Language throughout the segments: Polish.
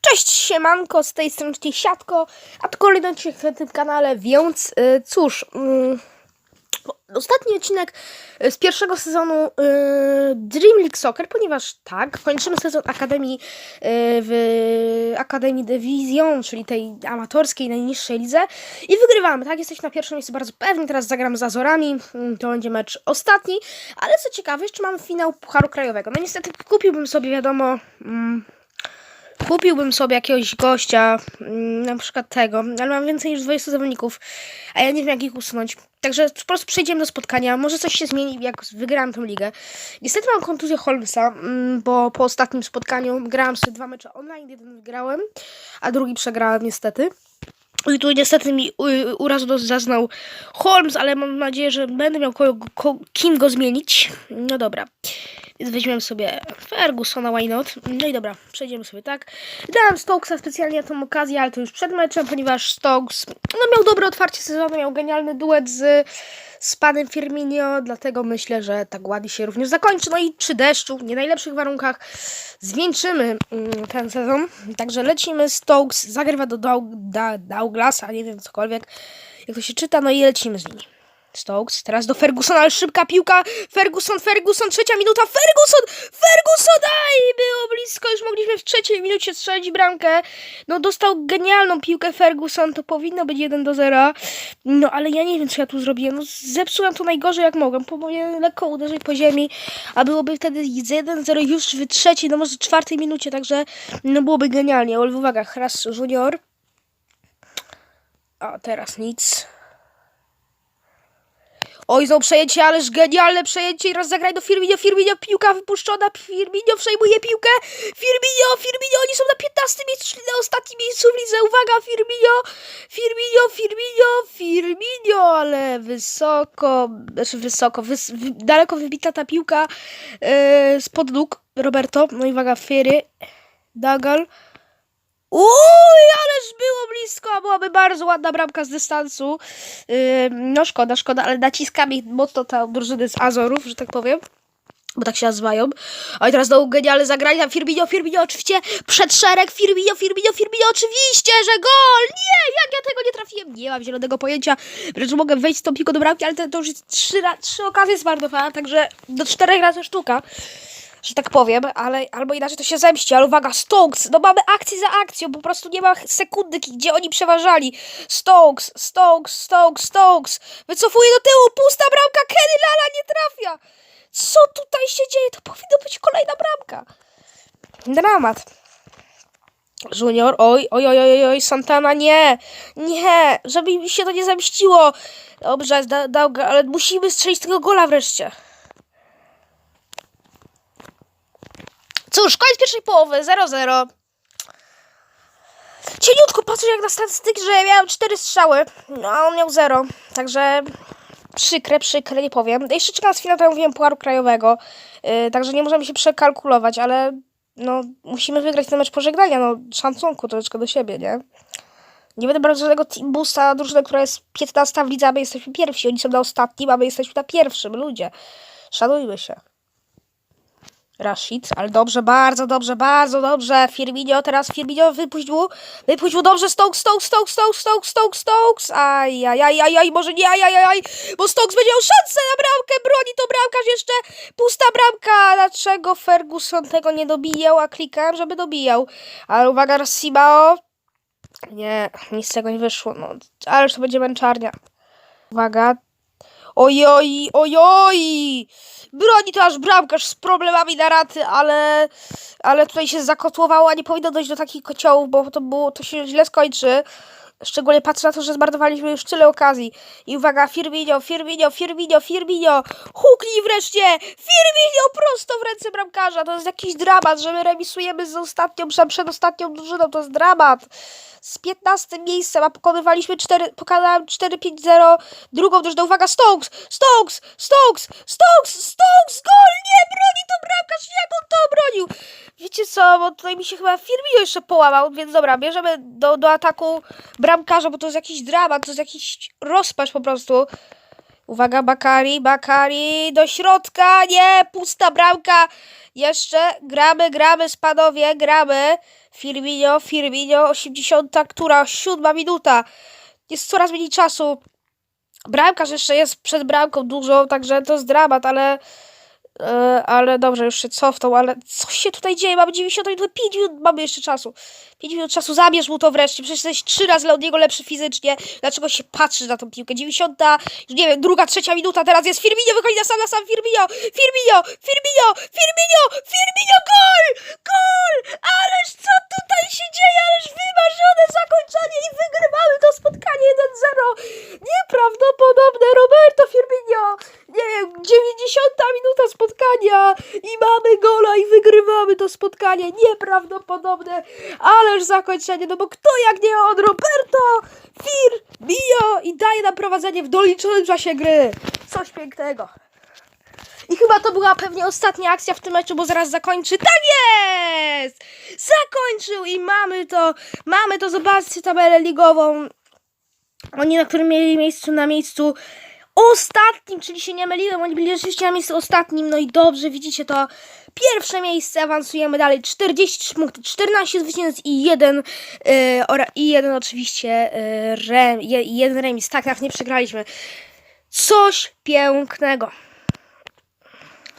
Cześć siemanko, z tej strony Siatko, a to kolejny odcinek na tym kanale, więc y, cóż, y, ostatni odcinek y, z pierwszego sezonu y, Dream League Soccer, ponieważ tak, kończymy sezon Akademii y, w Akademii Division, czyli tej amatorskiej, najniższej lidze i wygrywamy, tak, jesteśmy na pierwszym miejscu bardzo pewni, teraz zagram z Azorami, y, to będzie mecz ostatni, ale co ciekawe, jeszcze mamy finał Pucharu Krajowego, no niestety kupiłbym sobie, wiadomo... Mm, kupiłbym sobie jakiegoś gościa, mm, na przykład tego, ale mam więcej niż 20 zawodników, a ja nie wiem jak ich usunąć. Także po prostu przejdziemy do spotkania, może coś się zmieni, jak wygrałam tą ligę. Niestety mam kontuzję Holmesa, mm, bo po ostatnim spotkaniu grałam sobie dwa mecze online, jeden wygrałem, a drugi przegrałem niestety. I tu niestety mi u- urazu zaznał Holmes, ale mam nadzieję, że będę miał kogo, ko, kim go zmienić. No dobra. Więc weźmiemy sobie Fergusona, why not? No i dobra, przejdziemy sobie tak. Dałem Stokesa specjalnie na tą okazję, ale to już przed meczem, ponieważ Stokes no, miał dobre otwarcie sezonu, miał genialny duet z, z panem Firmino, dlatego myślę, że tak ładnie się również zakończy. No i przy deszczu, w nie najlepszych warunkach, zwieńczymy mm, ten sezon. Także lecimy, Stokes zagrywa do Douglasa, nie wiem, cokolwiek, jak to się czyta, no i lecimy z nimi. Stokes, teraz do Fergusona, ale szybka piłka. Ferguson, Ferguson, trzecia minuta. Ferguson, Ferguson, aj, było blisko. Już mogliśmy w trzeciej minucie strzelić bramkę. No, dostał genialną piłkę Ferguson, to powinno być 1 do 0. No, ale ja nie wiem, co ja tu zrobiłem. No, zepsułem to najgorzej jak mogłem. Powinienem lekko uderzyć po ziemi, a byłoby wtedy z 1-0 już w trzeciej, no może czwartej minucie, także no byłoby genialnie. Ale uwaga, Hras Junior. A teraz nic. Oj, znowu przejęcie, ależ genialne przejęcie i raz zagraj do Firmino, Firmino, piłka wypuszczona, Firmino przejmuje piłkę, Firmino, Firmino, oni są na 15 miejscu, czyli na ostatnim miejscu w lidze, uwaga, Firmino, Firmino, Firmino, Firmino, ale wysoko, znaczy wysoko, wys, wy, daleko wybita ta piłka yy, spod nóg Roberto, no i uwaga, Firy, Dagal, Uj, ależ było blisko, a byłaby bardzo ładna bramka z dystansu. Yy, no szkoda, szkoda, ale naciskami mocno ta drużyny z Azorów, że tak powiem. Bo tak się nazywają. I teraz do genialne zagrania. Firmino, Firmino, oczywiście przed szereg. Firmino, Firmino, Firmino, oczywiście, że gol! Nie, jak ja tego nie trafiłem? Nie mam zielonego pojęcia. Wręcz mogę wejść z tą piłką do bramki, ale to, to już jest trzy, trzy okazje zmarnowane, także do czterech razy sztuka że tak powiem, ale albo inaczej to się zemści, ale uwaga, Stokes, no mamy akcję za akcją, po prostu nie ma sekundy, gdzie oni przeważali. Stokes, Stokes, Stokes, Stokes, wycofuje do tyłu, pusta bramka, Kenny Lala nie trafia. Co tutaj się dzieje? To powinno być kolejna bramka. Dramat. Junior, oj, oj, oj, oj, oj, Santana, nie, nie, żeby mi się to nie zemściło. Dobrze, da, dał, ale musimy strzelić tego gola wreszcie. Cóż, koniec pierwszej połowy, 0-0. Cieniutko patrzę jak na statystyki, że miałem 4 strzały, no a on miał 0. Także przykre, przykre, nie powiem. Jeszcze czeka nas finał, mówiłem, Pucharu Krajowego. Yy, także nie możemy się przekalkulować, ale no, musimy wygrać ten mecz pożegnania. No, szacunku troszeczkę do siebie, nie? Nie będę brał żadnego team boosta, drużyny, która jest 15 w lidze, a my jesteśmy pierwsi. Oni są na ostatnim, a my jesteśmy na pierwszym. Ludzie, szanujmy się. Rashid, ale dobrze, bardzo dobrze, bardzo dobrze. Firmino, teraz Firmino, wypuść mu, wypuść mu dobrze, Stokes, Stokes, Stokes, Stokes, Stokes, Stokes, Stokes, aj, aj, aj, aj, aj, może nie, aj, aj, aj, bo Stokes będzie miał szansę na bramkę, broni to bramkarz jeszcze, pusta bramka, dlaczego Ferguson tego nie dobijał, a klikałem, żeby dobijał, ale uwaga, Rassimao, nie, nic z tego nie wyszło, no, ależ to będzie męczarnia, uwaga, ojoj, ojoj, broni to aż bramkarz z problemami na raty, ale, ale tutaj się zakotłowało, a nie powinno dojść do takich kociołów, bo to, było, to się źle skończy. Szczególnie patrzę na to, że zmarnowaliśmy już tyle okazji. I uwaga, Firmino, Firmino, Firmino, Firmino, huknij wreszcie! Firmino prosto w ręce bramkarza. To jest jakiś dramat, że my remisujemy z ostatnią, przed przedostatnią drużyną. To jest dramat. Z 15 miejscem, a pokonywaliśmy 4, pokonałem 4-5-0 drugą drużynę. Uwaga, Stokes, Stokes, Stokes, Stokes, Stokes, gol! Nie, broni to bramkarz, jak on to obronił? Wiecie co, bo tutaj mi się chyba Firmino jeszcze połamał, więc dobra, bierzemy do, do ataku bramkarza, bo to jest jakiś dramat, to jest jakiś rozpacz po prostu. Uwaga, Bakari, Bakari, do środka, nie, pusta bramka. Jeszcze gramy, gramy, spadowie, gramy. Firmino, Firmino, 80, która, siódma minuta. Jest coraz mniej czasu. Bramkarz jeszcze jest przed bramką dużo, także to jest dramat, ale... e, ale dobrze, już się cofnął, ale co się tutaj dzieje? Mamy 90 minut, 5 minut, mamy jeszcze czasu. 5 minut czasu, zabierz mu to wreszcie. Przecież jesteś trzy razy od niego lepszy fizycznie. Dlaczego się patrzysz na tą piłkę? 90, już nie wiem, druga, trzecia minuta, teraz jest Firmino, wychodzi na sam, na sam Firmino, Firmino, Firmino, Firmino, Firmino, gol! Gol! Ależ co tutaj się dzieje? Ależ wymarzone zakończenie i wygrywamy to spotkanie 1-0. Nieprawdopodobne, Roberto Firmino. Nie wiem, 90 minuta spotkania i mamy gola i wygrywamy to spotkanie. Nieprawdopodobne, ależ zakończenie, no bo kto jak nie on, Roberto Firmino i daje nam prowadzenie w doliczonym czasie gry. Coś pięknego. I chyba to była pewnie ostatnia akcja w tym meczu, bo zaraz zakończy. Tak jest! Zakończył i mamy to. Mamy to, zobaczcie tabelę ligową. Oni, na którym mieli miejscu na miejscu ostatnim, czyli się nie myliłem, oni byli rzeczywiście na miejscu ostatnim, no i dobrze, widzicie to. Pierwsze miejsce, awansujemy dalej, 43 punkty, 14 zwycięstw i jeden, yy, i jeden oczywiście yy, rem, je, jeden remis, tak, tak, nie przegraliśmy. Coś pięknego.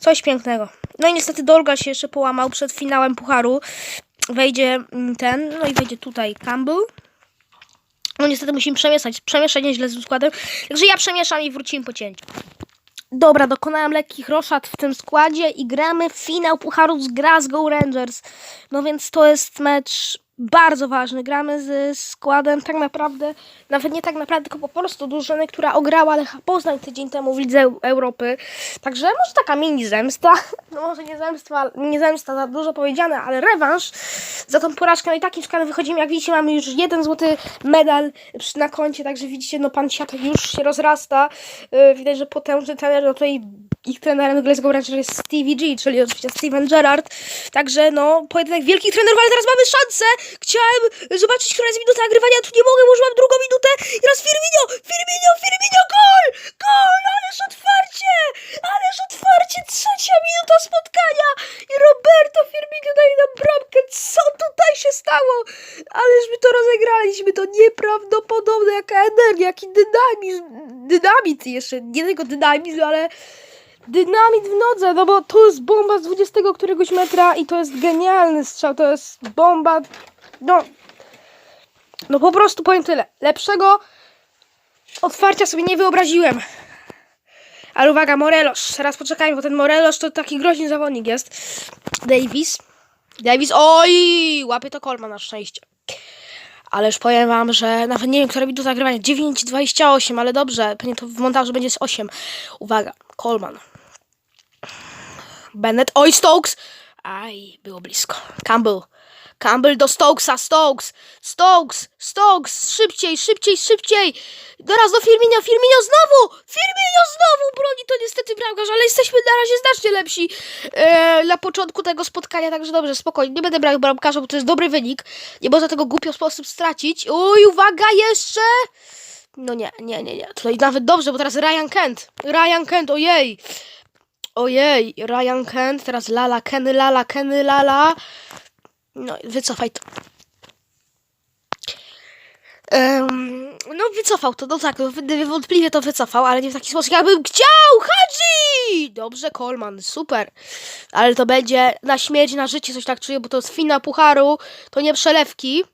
Coś pięknego. No i niestety Dolga się jeszcze połamał przed finałem Pucharu. Wejdzie mm, ten, no i wejdzie tutaj Campbell. No niestety musimy przemieszać. Przemieszać nieźle z składem. Także ja przemieszam i wrócimy po cięciu. Dobra, dokonałem lekkich roszad w tym składzie i gramy w finał Pucharu z Glasgow Rangers. No więc to jest mecz bardzo ważny. Gramy z składem tak naprawdę, nawet nie tak naprawdę, tylko po prostu drużyny, która ograła Lecha Poznań tydzień temu w Lidze Europy. Także może taka mini zemsta. No może nie zemsta, nie zemsta za dużo powiedziane, ale rewanż za tą porażkę. No i takim składem wychodzimy. Jak widzicie, mamy już jeden złoty medal na koncie, także widzicie, no pan Siatek już się rozrasta. Yy, widać, że potężny trener, no tutaj ich trenerem Glasgow Rangers jest Stevie G, czyli oczywiście Steven Gerrard. Także no, pojedynek wielkich trenerów, ale teraz mamy szansę. Chciałem zobaczyć, która jest minuta nagrywania, tu nie mogę, może mam drugą minutę. I teraz Firmino, Firmino, Firmino, gol! Gol, ależ otwarcie! Ależ otwarcie, trzecia minuta spotkania! I Roberto Firmino daje nam bramkę. Co tutaj się stało? Ależ my to rozegraliśmy, to nieprawdopodobne, jaka energia, jaki dynamizm, dynamit jeszcze, nie tylko dynamizm, ale dynamit w nodze, no bo to jest bomba z 20 któregoś metra i to jest genialny strzał, to jest bomba, no, no po prostu powiem tyle, lepszego otwarcia sobie nie wyobraziłem. Ale uwaga, Morelos, teraz poczekajmy, bo ten Morelos to taki groźny zawodnik jest. Davis, Davis, oj, łapie to Kolma na szczęście. Ależ powiem wam, że nawet nie wiem, która minuta nagrywania. 9,28, ale dobrze. Pewnie to w montażu będzie z 8. Uwaga, Coleman. Bennett. Oj, Stokes! Aj, było blisko. Campbell. Campbell do Stokesa. Stokes! Stokes! Stokes! Szybciej, szybciej, szybciej! Teraz do Firmino. Firmino znowu! Firmino znowu broni to niestety bramkarz, ale jesteśmy na razie znacznie lepsi e, na początku tego spotkania, także dobrze, spokojnie. Nie będę brał bramkarza, bo to jest dobry wynik. Nie można tego głupio sposób stracić. Uj, uwaga, jeszcze! No nie, nie, nie, nie. Tutaj nawet dobrze, bo teraz Ryan Kent. Ryan Kent, ojej. Ojej, Ryan Kent, teraz Lala, Kenny, Lala, Kenny, Lala. No, wycofaj to. Em, no, wycofał to, no tak, no, niewątpliwie to wycofał, ale nie w taki sposób, jakbym chciał! Hadzi! Dobrze, Coleman, super. Ale to będzie na śmierć, na życie, coś tak czuję, bo to jest finał pucharu, to nie przelewki.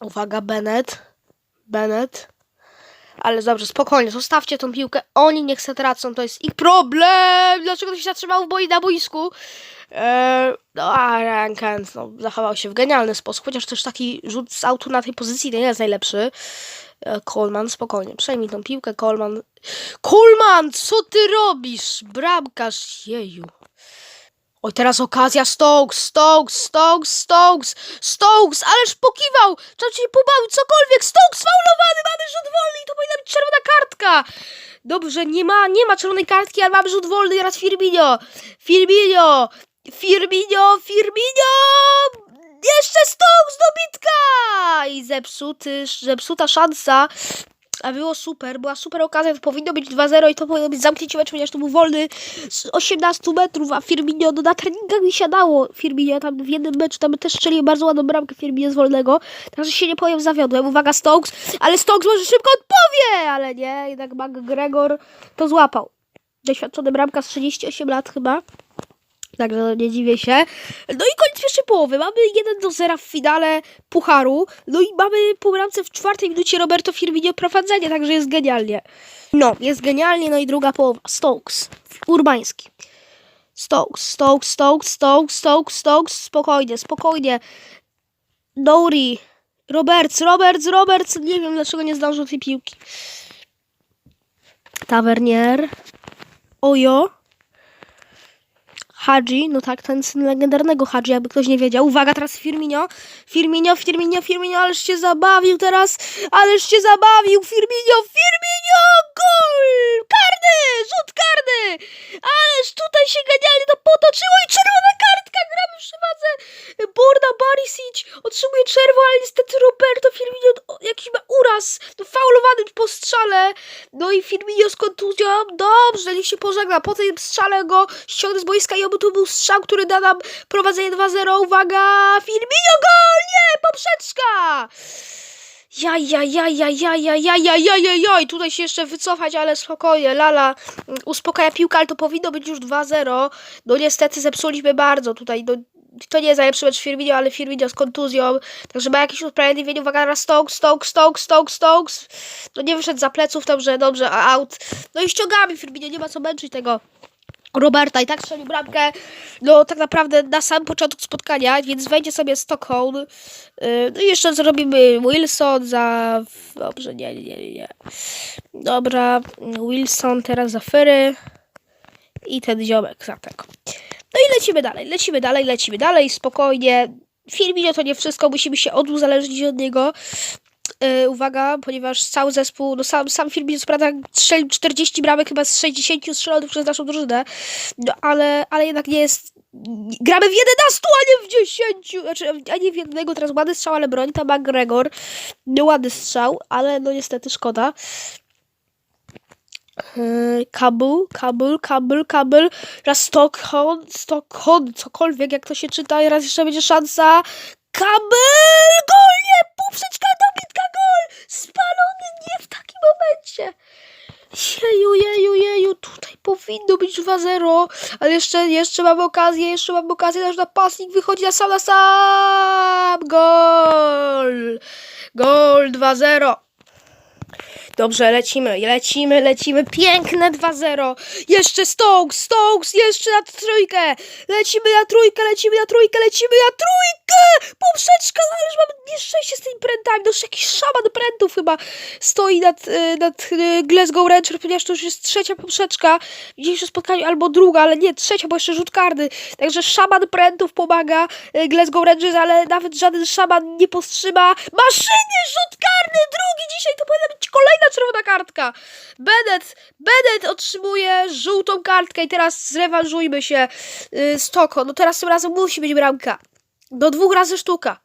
Uwaga, Bennett. Bennett. Ale dobrze, spokojnie, zostawcie tą piłkę. Oni niech se tracą, to jest ich problem. Dlaczego to się zatrzymało w boi na boisku? Eee, no, a Ryan Kent, no, zachował się w genialny sposób, chociaż też taki rzut z autu na tej pozycji nie jest najlepszy. E, Coleman, spokojnie, przejmij tą piłkę, Coleman. Coleman, co ty robisz? Bramkarz, jeju. Oj, teraz okazja, Stokes, Stokes, Stokes, Stokes, Stokes, ależ pokiwał! Trzeba się pobawić, cokolwiek, Stokes faulowany, mamy rzut wolny i to powinna być czerwona kartka! Dobrze, nie ma, nie ma czerwonej kartki, ale mamy rzut wolny, teraz Firmino, Firmino, Firmino, Firmino! Jeszcze Stokes dobitka! I zepsuty, zepsuta szansa a było super, była super okazja, to powinno być 2-0 i to powinno być zamknięcie meczu, ponieważ to był wolny z 18 metrów, a Firmino no, na treningach mi siadało. Firmino tam w jednym meczu tam też strzelił bardzo ładną bramkę Firmino z wolnego, także się nie powiem, zawiodłem. Uwaga Stokes, ale Stokes może szybko odpowie, ale nie, jednak McGregor to złapał. Doświadczony bramka z 38 lat chyba. Także nie dziwię się. No i koniec pierwszej połowy. Mamy 1 do 0 w finale Pucharu. No i mamy po bramce w czwartej minucie Roberto Firmino prowadzenie, także jest genialnie. No, jest genialnie. No i druga połowa. Stokes. Urbański. Stokes, Stokes, Stokes, Stokes, Stokes, Stokes. Spokojnie, spokojnie. Dory. Roberts, Roberts, Roberts. Nie wiem, dlaczego nie zdążył tej piłki. Tavernier. Ojo. Hadzi, no tak, ten syn legendarnego Hadzi, jakby ktoś nie wiedział. Uwaga, teraz Firmino, Firmino, Firmino, Firmino, ależ się zabawił teraz, ależ się zabawił, Firmino, Firmino, gol, karny, rzut karny, ależ tutaj się genialnie to potoczyło i czerwona kartka, gramy w przewadze, Borna Barisic. Otrzymuje czerwo, ale niestety Roberto Firmino o, jakiś ma uraz, no faulowany po strzale, no i Firmino z kontuzją, dobrze, niech się pożegna, po tym strzale go ściągnę z boiska i oby to był strzał, który da nam prowadzenie 2-0, uwaga, Firmino, gol, nie, poprzeczka! Jaj, jaj, jaj, jaj, jaj, jaj, jaj, jaj, jaj, jaj, jaj, tutaj się jeszcze wycofać, ale spokojnie, Lala. Mm, uspokaja piłkę, ale to powinno być już 2-0, no niestety zepsuliśmy bardzo tutaj, no to nie jest najlepszy mecz Firmino, ale Firmino z kontuzją, także ma jakieś usprawiedliwienie, uwaga, teraz Stokes, Stokes, Stokes, Stokes, Stokes, no nie wyszedł za pleców, dobrze, dobrze, out, no i ściągamy Firmino, nie ma co męczyć tego Roberta. I tak strzelił bramkę, no tak naprawdę na sam początku spotkania, więc wejdzie sobie Stockholm, yy, no i jeszcze zrobimy Wilson za, dobrze, nie, nie, nie, dobra, Wilson teraz za Ferry. I ten ziomek za tego. No i lecimy dalej, lecimy dalej, lecimy dalej, spokojnie. Firmino to nie wszystko, musimy się oduzależnić od niego. Yy, uwaga, ponieważ cały zespół, no sam, sam Firmino co prawda strzelił 40 bramek chyba z 60 strzelonych przez naszą drużynę, no ale, ale jednak nie jest... Gramy w 11, a nie w 10! Znaczy, a nie w jednego, teraz ładny strzał, ale broni tam McGregor. No ładny strzał, ale no niestety szkoda. Yy, Kabul, Kabul, Kabul, Kabul, raz Stockholm, Stockholm, cokolwiek jak to się czyta i raz jeszcze będzie szansa. Kabel, gol, nie, poprzeczka, dobitka, gol, spalony, nie w takim momencie. Jeju, jeju, jeju, tutaj powinno być 2-0, ale jeszcze, jeszcze mamy okazję, jeszcze mamy okazję, nasz napastnik wychodzi na sam, na sam, gol, gol, 2-0. Dobrze, lecimy, lecimy, lecimy. Piękne 2-0. Jeszcze Stokes, Stokes, jeszcze na trójkę. Lecimy na trójkę, lecimy na trójkę, lecimy na trójkę. Poprzeczka, no ależ mamy nieszczęście z tymi prętami. No już jakiś szaman prętów chyba stoi nad, y, nad y, Glasgow Rangers, ponieważ to już jest trzecia poprzeczka w dzisiejszym spotkaniu, albo druga, ale nie, trzecia, bo jeszcze rzut karny. Także szaman prętów pomaga y, Glasgow Rangers, ale nawet żaden szaman nie powstrzyma maszyny, rzut karny, drugi dzisiaj, to powinna być kolejna czerwona kartka. Bennett, Bennett otrzymuje żółtą kartkę i teraz zrewanżujmy się yy, Stoko. No teraz tym razem musi być bramka. Do dwóch razy sztuka.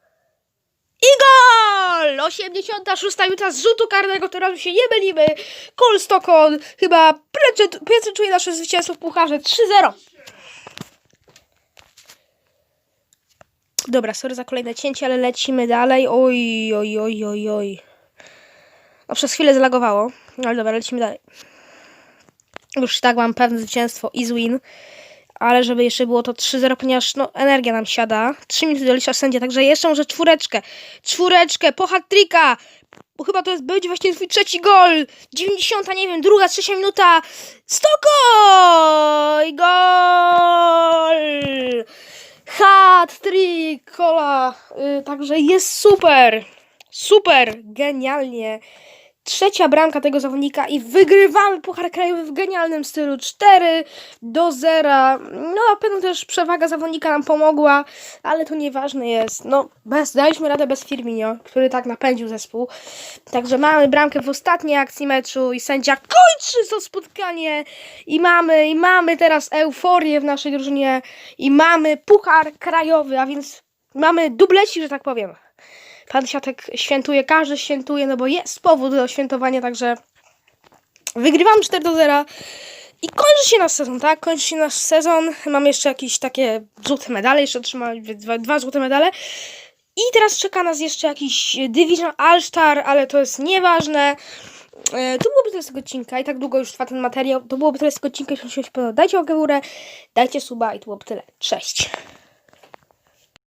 I gol! 86 minuta z rzutu karnego, teraz się nie mylimy. Cole Stockton chyba prezentuje nasze zwycięstwo w pucharze 3-0. Dobra, sorry za kolejne cięcie, ale lecimy dalej. Oj, oj, oj, oj, oj. No przez chwilę zlagowało, ale dobra, lecimy dalej. Już i tak mam pewne zwycięstwo, easy win. Ale żeby jeszcze było to 3-0, ponieważ no, energia nam siada. 3 minuty dolicza sędzia, także jeszcze może czwóreczkę. Czwóreczkę po hat-tricka. Bo chyba to jest, będzie właśnie twój trzeci gol. 90, nie wiem, druga, trzecia minuta. Stokoj! Gol! Hat-trick, kola. Yy, także jest super. Super, genialnie. Trzecia bramka tego zawodnika i wygrywamy Puchar Krajowy w genialnym stylu 4 do 0. No na pewno też przewaga zawodnika nam pomogła, ale to nieważne jest. No, bez, daliśmy radę bez Firmino, który tak napędził zespół. Także mamy bramkę w ostatniej akcji meczu i sędzia kończy to spotkanie i mamy, i mamy teraz euforię w naszej drużynie i mamy Puchar Krajowy, a więc mamy dubleci, że tak powiem. Pan Siatek świętuje, każdy świętuje, no bo jest powód do świętowania, także wygrywam 4 do 0 i kończy się nasz sezon, tak? Kończy się nasz sezon. Mam jeszcze jakieś takie złote medale, jeszcze otrzymałem dwa, dwa złote medale. I teraz czeka nas jeszcze jakiś Division All-Star, ale to jest nieważne. E, To byłoby tyle z tego odcinka i tak długo już trwa ten materiał. To byłoby tyle z tego odcinka, jeśli się podoba. Dajcie łapkę w górę, dajcie suba i to byłoby tyle. Cześć!